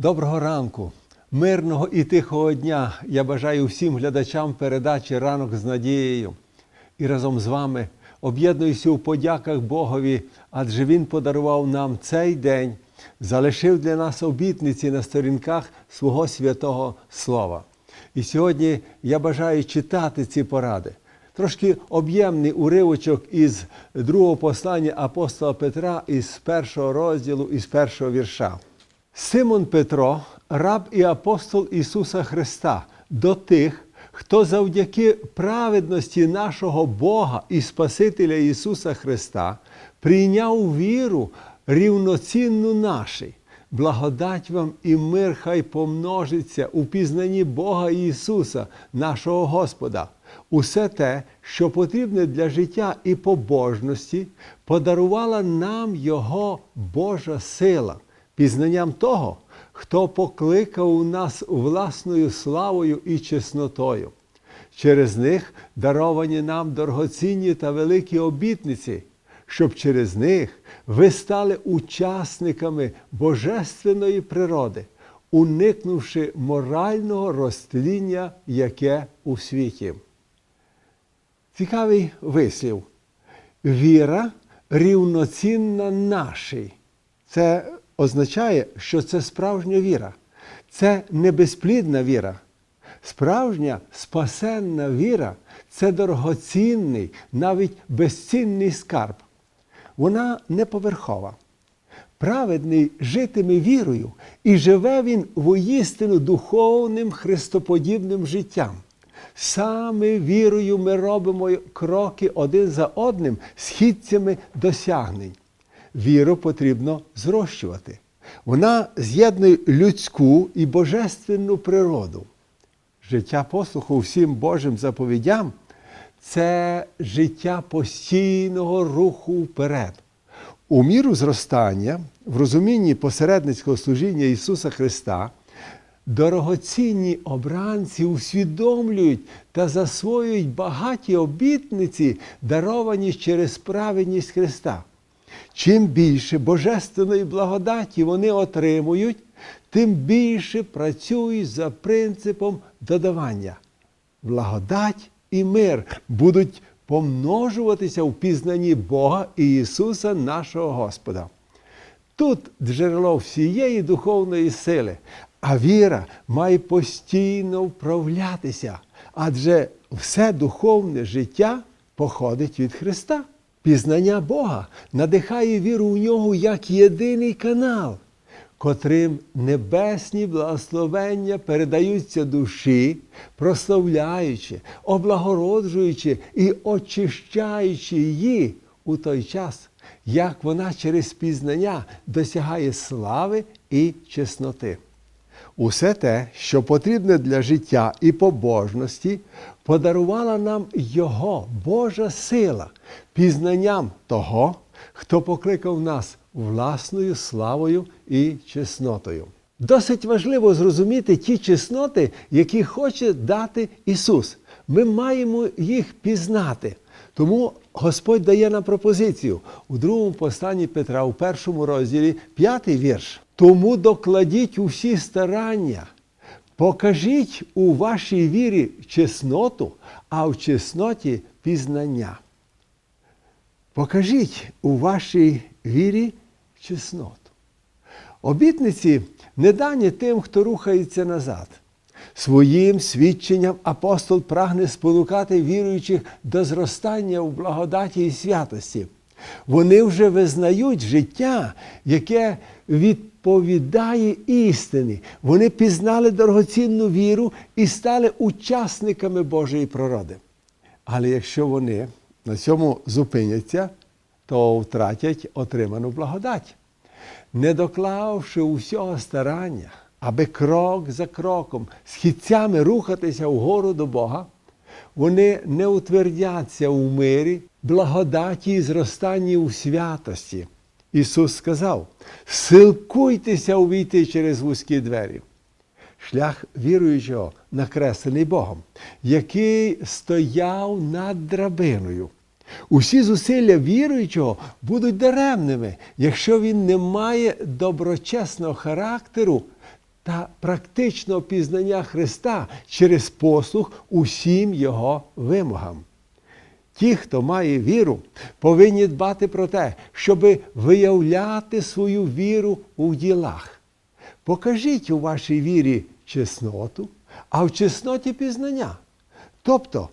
Доброго ранку, мирного і тихого дня. Я бажаю всім глядачам передачі Ранок з надією. І разом з вами об'єднуюся у подяках Богові, адже Він подарував нам цей день, залишив для нас обітниці на сторінках свого святого Слова. І сьогодні я бажаю читати ці поради. Трошки об'ємний уривочок із другого послання апостола Петра із першого розділу, із першого вірша. Симон Петро, раб і апостол Ісуса Христа, до тих, хто завдяки праведності нашого Бога і Спасителя Ісуса Христа прийняв віру рівноцінну нашій. Благодать вам і мир хай помножиться у пізнанні Бога Ісуса, нашого Господа. Усе те, що потрібне для життя і побожності, подарувала нам Його Божа сила, пізнанням того, хто покликав у нас власною славою і чеснотою. Через них даровані нам дорогоцінні та великі обітниці, щоб через них ви стали учасниками божественної природи, уникнувши морального розтління, яке у світі. Цікавий вислів. Віра рівноцінна нашій. Це означає, що це справжня віра. Це не безплідна віра. Справжня спасенна віра це дорогоцінний, навіть безцінний скарб. Вона не поверхова. Праведний житиме вірою, і живе він воістину духовним христоподібним життям. Саме вірою ми робимо кроки один за одним східцями досягнень. Віру потрібно зрощувати. Вона з'єднує людську і божественну природу. Життя послуху всім Божим заповідям це життя постійного руху вперед. У міру зростання, в розумінні посередницького служіння Ісуса Христа, дорогоцінні обранці усвідомлюють та засвоюють багаті обітниці, даровані через праведність Христа. Чим більше божественної благодаті вони отримують, тим більше працюють за принципом додавання. Благодать і мир будуть помножуватися в пізнанні Бога і Ісуса нашого Господа. Тут джерело всієї духовної сили, а віра має постійно вправлятися, адже все духовне життя походить від Христа. Пізнання Бога надихає віру у нього як єдиний канал, котрим небесні благословення передаються душі, прославляючи, облагороджуючи і очищаючи її у той час, як вона через пізнання досягає слави і чесноти. Усе те, що потрібне для життя і побожності, подарувала нам Його Божа сила, пізнанням того, хто покликав нас власною славою і чеснотою. Досить важливо зрозуміти ті чесноти, які хоче дати Ісус. Ми маємо їх пізнати. Тому Господь дає нам пропозицію у другому посланні Петра, у першому розділі, п'ятий вірш. Тому докладіть усі старання, покажіть у вашій вірі чесноту, а в чесноті пізнання. Покажіть у вашій вірі чесноту. Обітниці не дані тим, хто рухається назад. Своїм свідченням апостол прагне спонукати віруючих до зростання у благодаті і святості. Вони вже визнають життя, яке відповідає істині. Вони пізнали дорогоцінну віру і стали учасниками Божої природи. Але якщо вони на цьому зупиняться, то втратять отриману благодать, не доклавши усього старання, аби крок за кроком східцями рухатися вгору до Бога, вони не утвердяться у мирі, благодаті і зростанні у святості. Ісус сказав: силкуйтеся увійти через вузькі двері. Шлях віруючого накреслений Богом, який стояв над драбиною. Усі зусилля віруючого будуть даремними, якщо він не має доброчесного характеру та практичного пізнання Христа через послух усім Його вимогам. Ті, хто має віру, повинні дбати про те, щоб виявляти свою віру у ділах. Покажіть у вашій вірі чесноту, а в чесноті пізнання, тобто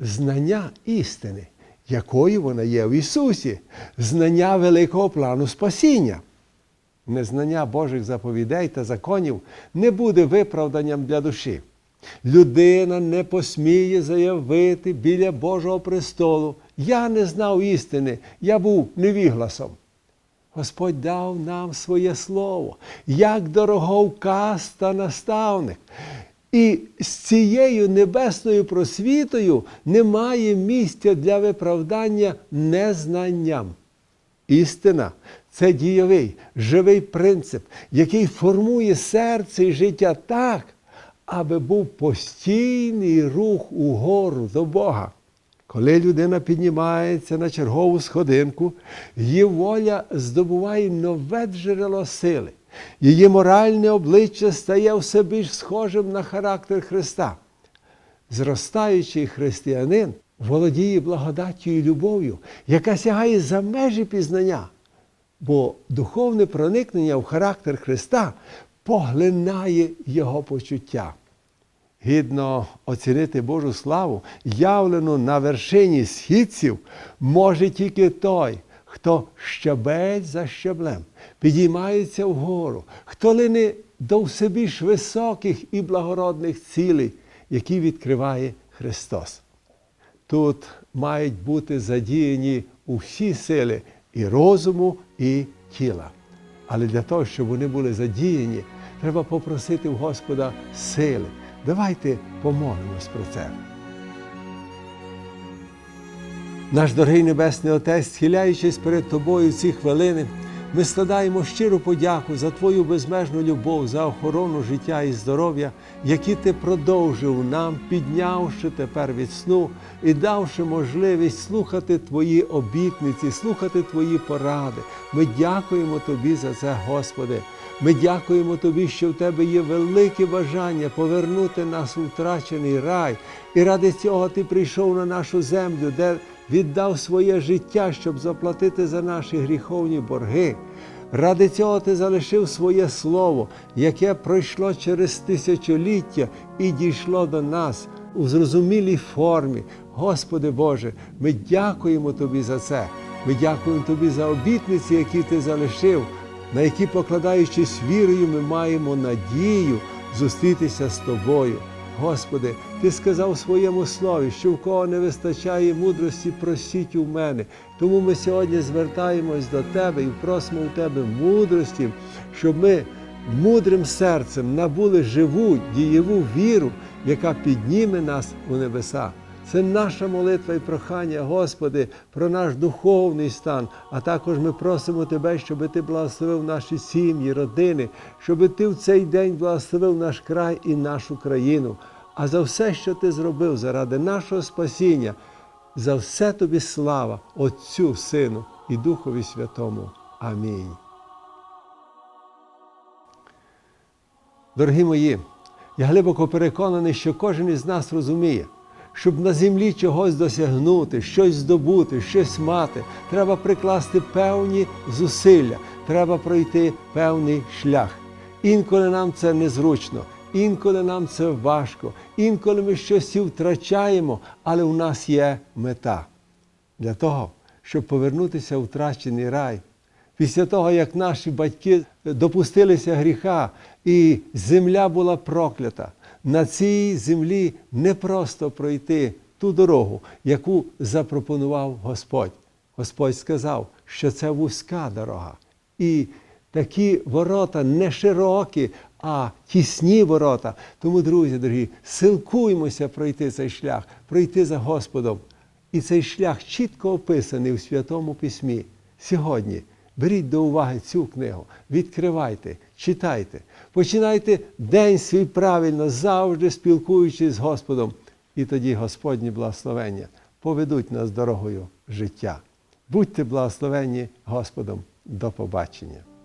знання істини, якою вона є в Ісусі, знання великого плану спасіння. Незнання Божих заповідей та законів не буде виправданням для душі. Людина не посміє заявити біля Божого престолу. Я не знав істини, я був невігласом. Господь дав нам своє слово, як дороговказ та наставник. І з цією небесною просвітою немає місця для виправдання незнанням. Істина це дієвий, живий принцип, який формує серце і життя так, аби був постійний рух угору до Бога. Коли людина піднімається на чергову сходинку, її воля здобуває нове джерело сили. Її моральне обличчя стає все більш схожим на характер Христа. Зростаючий християнин володіє благодаттю і любов'ю, яка сягає за межі пізнання, бо духовне проникнення в характер Христа поглинає його почуття. Гідно оцінити Божу славу, явлену на вершині східців, може тільки той, хто щабель за щаблем підіймається вгору, хто лине до все більш високих і благородних цілей, які відкриває Христос. Тут мають бути задіяні усі сили і розуму, і тіла. Але для того, щоб вони були задіяні, треба попросити в Господа сили. Давайте помолимось про це. Наш дорогий Небесний Отець, схиляючись перед Тобою ці хвилини, ми складаємо щиру подяку за Твою безмежну любов, за охорону життя і здоров'я, які Ти продовжив нам, піднявши тепер від сну і давши можливість слухати Твої обітниці, слухати Твої поради. Ми дякуємо Тобі за це, Господи. Ми дякуємо Тобі, що в Тебе є велике бажання повернути нас у втрачений рай. І ради цього Ти прийшов на нашу землю, де віддав своє життя, щоб заплатити за наші гріховні борги. Ради цього ти залишив своє слово, яке пройшло через тисячоліття і дійшло до нас у зрозумілій формі. Господи Боже, ми дякуємо Тобі за це. Ми дякуємо Тобі за обітниці, які ти залишив, на які, покладаючись вірою, ми маємо надію зустрітися з Тобою. Господи, Ти сказав у своєму слові, що в кого не вистачає мудрості, просіть у мене. Тому ми сьогодні звертаємось до Тебе і просимо у Тебе мудрості, щоб ми мудрим серцем набули живу, дієву віру, яка підніме нас у небеса. Це наша молитва і прохання, Господи, про наш духовний стан. А також ми просимо Тебе, щоб Ти благословив наші сім'ї, родини, щоб Ти в цей день благословив наш край і нашу країну. А за все, що Ти зробив заради нашого спасіння, за все тобі слава, Отцю, Сину і Духові Святому. Амінь. Дорогі мої, я глибоко переконаний, що кожен із нас розуміє, щоб на землі чогось досягнути, щось здобути, щось мати, треба прикласти певні зусилля, треба пройти певний шлях. Інколи нам це незручно, інколи нам це важко, інколи ми щось і втрачаємо, але у нас є мета для того, щоб повернутися в втрачений рай. Після того, як наші батьки допустилися гріха, і земля була проклята, на цій землі не просто пройти ту дорогу, яку запропонував Господь. Господь сказав, що це вузька дорога. І такі ворота не широкі, а тісні ворота. Тому, друзі дорогі, силкуємося пройти цей шлях, пройти за Господом. І цей шлях чітко описаний у Святому Письмі. Сьогодні беріть до уваги цю книгу, відкривайте, читайте, починайте день свій правильно, завжди спілкуючись з Господом. І тоді Господні благословення поведуть нас дорогою життя. Будьте благословенні Господом. До побачення.